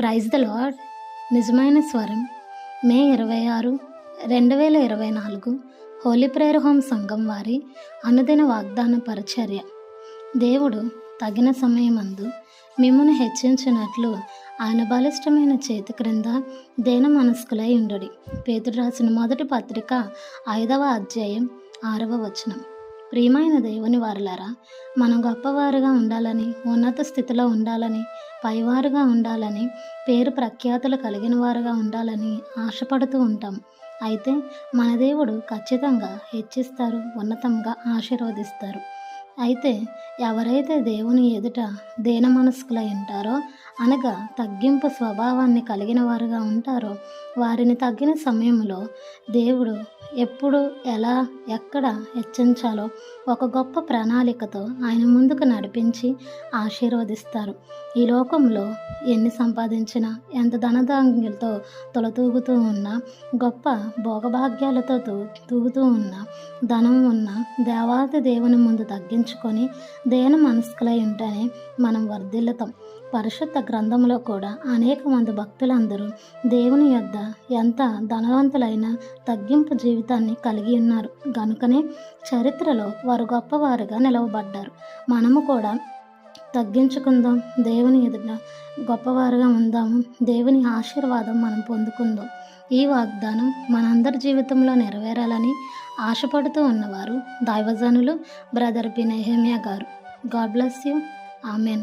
Praise the lord నిజమైన స్వరం. మే ఇరవై ఆరు రెండు వేల ఇరవై నాలుగు. హోలీ ప్రేయర్ హోమ్ సంఘం వారి అనుదిన వాగ్దాన పరిచర్య. దేవుడు తగిన సమయమందు మిమ్మను హెచ్చించినట్లు ఆయన బలిష్టమైన చేతి క్రింద దేన మనస్కులై ఉండుడి. పేతుడు రాసిన మొదటి పత్రిక ఐదవ అధ్యాయం ఆరవ వచనం. ప్రియమైన దేవుని వారులారా మనం గొప్పవారుగా ఉండాలని ఉన్నత స్థితిలో ఉండాలని పైవారుగా ఉండాలని పేరు ప్రఖ్యాతులు కలిగిన వారుగా ఉండాలని ఆశపడుతూ ఉంటాం. అయితే మన దేవుడు ఖచ్చితంగా హెచ్చిస్తారు ఉన్నతంగా ఆశీర్వదిస్తారు. అయితే ఎవరైతే దేవుని ఎదుట దేన మనస్కులై ఉంటారో అనగా తగ్గింపు స్వభావాన్ని కలిగిన వారుగా ఉంటారో వారిని తగ్గిన సమయంలో దేవుడు ఎప్పుడు ఎలా ఎక్కడ హెచ్చించాలో ఒక గొప్ప ప్రణాళికతో ఆయన ముందుకు నడిపించి ఆశీర్వదిస్తారు. ఈ లోకంలో ఎన్ని సంపాదించినా ఎంత ధనదాంగులతో తొలతూగుతూ ఉన్నా గొప్ప భోగభాగ్యాలతో తూ తూగుతూ ఉన్న ధనం ఉన్న దేవాది దేవుని ముందు తగ్గించుకొని దేని మనస్కులై ఉంటేనే మనం వర్ధిల్లుతాం. పరిశుద్ధ గ్రంథంలో కూడా అనేక మంది భక్తులందరూ దేవుని యొద్ద ఎంత ధనవంతులైన తగ్గింపు జీవితాన్ని కలిగి ఉన్నారు. గనుకనే చరిత్రలో వారు గొప్పవారుగా నిలవబడ్డారు. మనము కూడా తగ్గించుకుందాం దేవుని ఎదుట గొప్పవారుగా ఉందాము దేవుని ఆశీర్వాదం మనం పొందుకుందాం. ఈ వాగ్దానం మనందరి జీవితంలో నెరవేరాలని ఆశపడుతూ ఉన్నవారు దైవజనులు బ్రదర్ బినేహేమియా గారు. God bless you. Amen.